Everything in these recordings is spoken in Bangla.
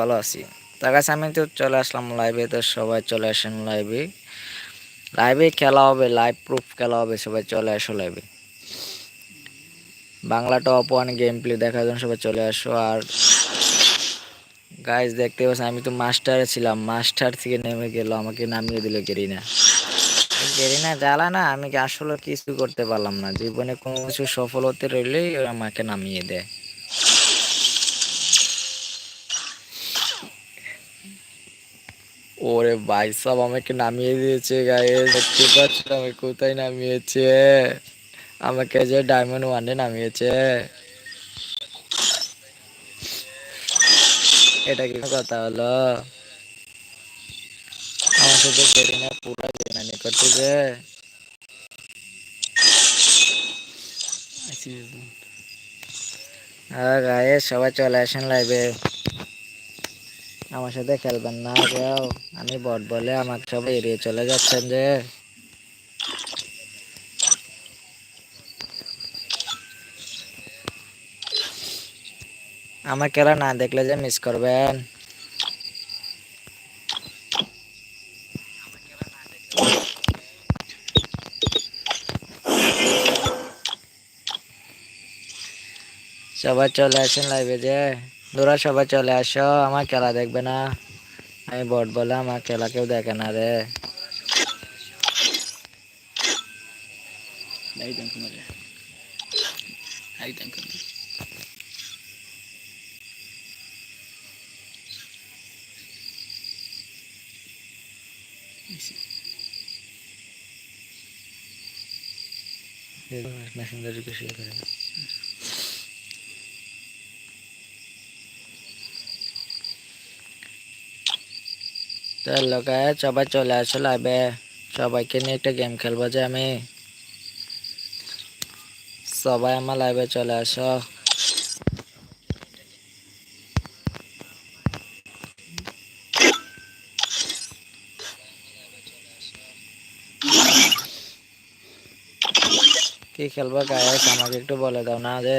ভালো আছি। তার কাছে আমি তো চলে আসলাম লাইভে তো সবাই চলে আসেন লাইভে লাইভে খেলা হবে লাইভ প্রুফ খেলা হবে, সবাই চলে আসো লাইভে Bangla top one game play দেখার জন্য সবাই চলে আসো। আর গাইজ দেখতে পাচ্ছি আমি তো মাস্টারে ছিলাম। মাস্টার থেকে নেমে গেল, আমাকে নামিয়ে দিল গেরিনা গেরিনা জ্বালা না, আমি আসলে কিছু করতে পারলাম না। জীবনে কোনো কিছু সফল হতে রইলেই আমাকে নামিয়ে দেয়। ওরে ভাই, সব আমাকে নামিয়ে দিয়েছে গায়ে। দেখতে পাচ্ছ আমি কোথায় নামিয়েছে? আমাকে যে ডায়মন্ড ওয়ানে নামিয়েছে। এটা কি কথা হলো? আমার সাথে গেরিনা পুরা গেরিনা করতেছে হ্যাঁ গায়ে সবাই চলে আসেন লাইভে আমার সাথে খেলবেন না কেউ। আমি বট বলে আমাকে সবাই এড়িয়ে চলে যাচ্ছেন যে। আমার খেলা না দেখলে যে মিস করবেন। সবাই চলে আসেন লাইভে যে। তোরা সবাই চলে আসো। আমার খেলা দেখবে না। আমি বট বলে আমার খেলা কেউ দেখে না রে। মেসেঞ্জারে কিছু করে না তো লোকে সবাই চলে আসো লাইভে সবাইকে নিয়ে একটা গেম খেলব যে আমি। সবাই আমার লাইভে চলে আসো। কি খেলব গায়ে আমাকে একটু বলে দাও না যে।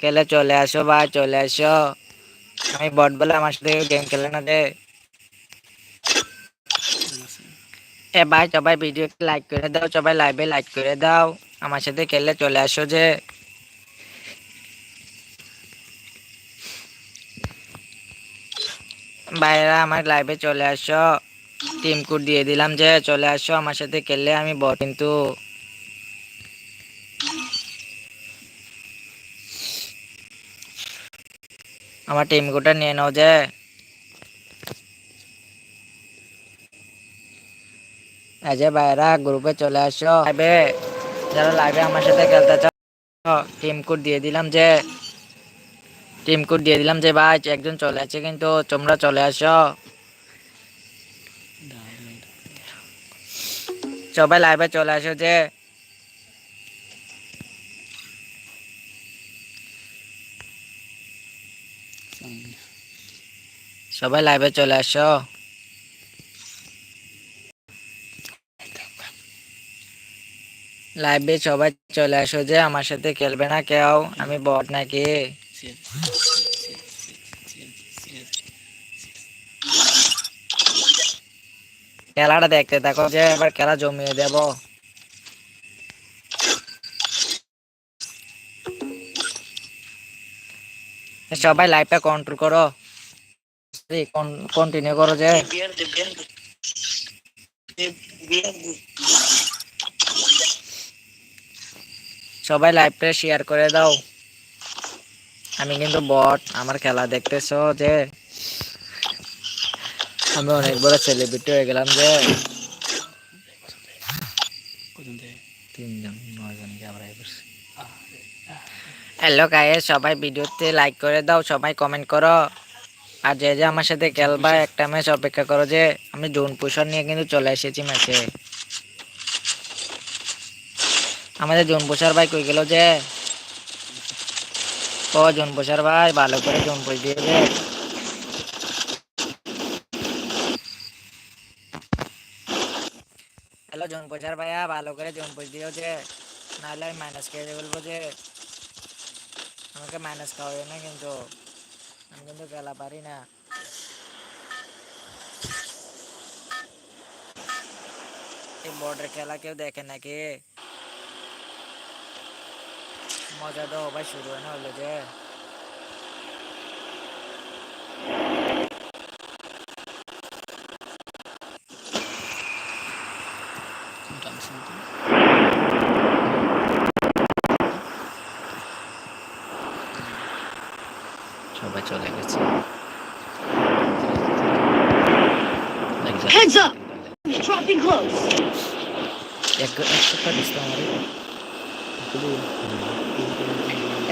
খেলে চলে আসো ভাই, চলে আসো। আমি বট বলে আমার সাথে গেম খেলে না দে। এ ভাই, সবাই ভিডিও লাইক করে দাও, সবাই লাইভে লাইক করে দাও। আমার সাথে খেললে চলে আসো যে। ভাইরা আমার লাইভে চলে আসো। টিম কোড দিয়ে দিলাম যে, চলে আসো। আমার সাথে খেললে আমি বট কিন্তু। আমার টিম কোডটা নিয়ে নাও যে। যে ভাইরা গ্রুপে চলে আসো। লাইভে, যারা লাইভে আমার সাথে খেলতে চাও টিম কোড দিয়ে দিলাম যে। টিম কোড দিয়ে দিলাম যে, ভাই একজন চলে আসছে কিন্তু তোমরা চলে আসো। সবাই লাইভে চলে আসো যে। সবাই লাইভে চলে আসো। লাইভে সবাই চলে আসো যে, আমার সাথে খেলবে না কেউ, আমি বট নাকি। খেলাটা দেখতে থাকো যে, এবার খেলা জমিয়ে দেব। সবাই লাইভটা কন্ট্রোল করো। কন্টিনিউ করো যে। সবাই লাইভটা শেয়ার করে দাও। আমি কিন্তু বট আমার খেলা দেখতেছো যে। আমি অনেক বড় সেলিব্রিটি হয়ে গেলাম যে। হ্যালো গায়ে সবাই ভিডিওতে লাইক করে দাও সবাই কমেন্ট করো। আর যে যে আমার সাথে খেলবা, একটা ম্যাচ অপেক্ষা করো যে আমি জোন পুষার নিয়ে কিন্তু চলে এসেছি ম্যাচে আমাদের জোন পুষার ভাই কই গেল যে? ও জোন পুষার ভাই, ভালো করে জোন পুষ দিয়ে দে। হ্যালো জোন পুষার ভাইয়া, ভালো করে জোন পুষ দিও যে। নাহলে আমি মাইনাস খেয়ে বলব যে। আমাকে মাইনাস খাওয়াবে না কিন্তু। আমি কিন্তু খেলা পারি না এই বর্ডার খেলা কেউ দেখে নাকি মজা তো হবার শুরু হয় না হলো যে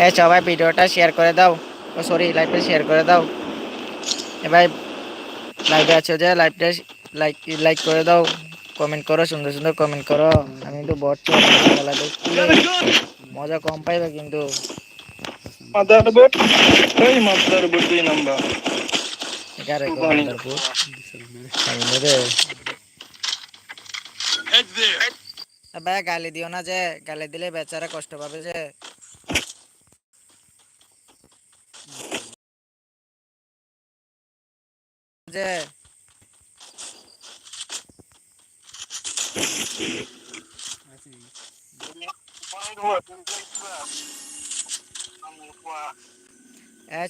এ সবাই ভিডিওটা শেয়ার করে দাও। ও সরি লাইভটা শেয়ার করে দাও। এ ভাই লাইভে আছো যে লাইভটা লাইক লাইক করে দাও। কমেন্ট করো সুন্দর সুন্দর কমেন্ট করো। আমি কিন্তু বট মজা কম পাইবে কিন্তু। মাদারবোর্ড এই মাদারবোর্ড দুই নাম্বার এগারে Morning. কমান্ডারপুর রে ভাই গালি দিও না যে, গালি দিলে বেচারা কষ্ট পাবে যে।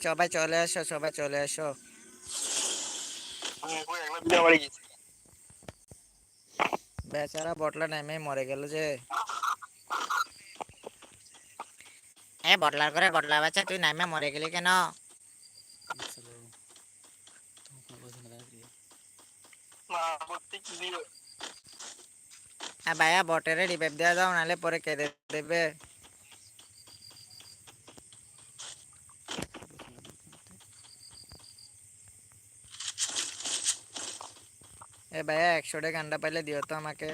সবাই চলে এসো, সবাই চলে এসো। বেচারা বটলা নেমে মরে গেল যে। এ, বটলার করে বটলা বাচ্চা তুই নামে মরে গেলি কেন? ভাইয়া বটেরে ডিপেপ দেওয়া যাও, নাহলে পরে কেঁদে দেবে। এ ভাইয়া একশোটা গান্ডা পাইলে দিও তো আমাকে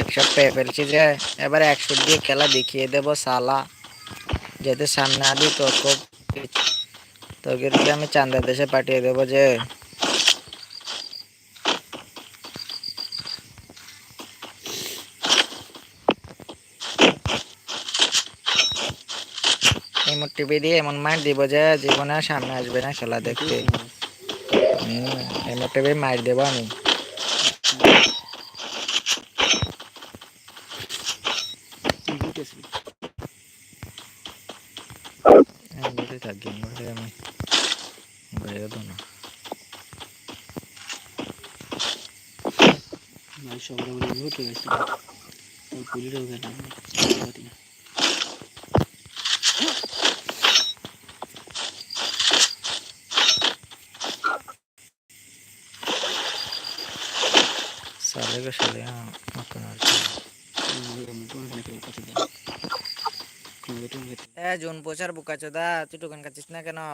একশো পেয়ে ফেলছি যে এবার একশো দিয়ে খেলা দেখিয়ে দেবো সালা যেতে সামনে আদি তো খুব তোকে আমি চান্দা দেশে পাঠিয়ে দেবো যে এমন টিভি দিয়ে এমন মার দিব যে জীবনে সামনে আসবে না খেলা দেখতে। এমন টিভি মার দেবো আমি। থাকি আমি না। ரெக சலையா மக்கன जोन पोचर बुका चोदा तू टुकन का चिसना के ना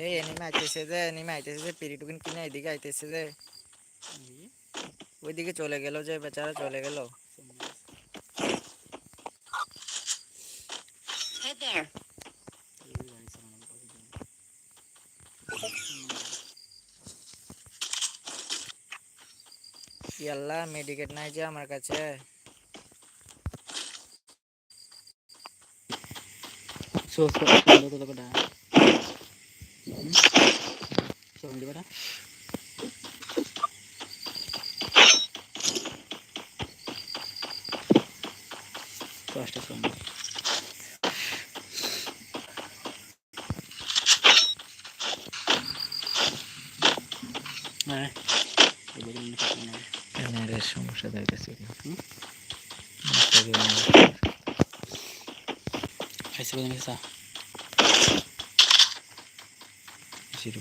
ए एनी मैच से दे एनी मैच से पीरी टुकन किने आई दिखाई से दे। ওইদিকে চলে গেল যে বেচারা চলে গেল Head there. ইয়াল্লা মেডিকেট নাই যে আমার কাছে So, so, so, করতে না নেটের সমস্যা দেখতেছি? খাইছে বাজার জিরো।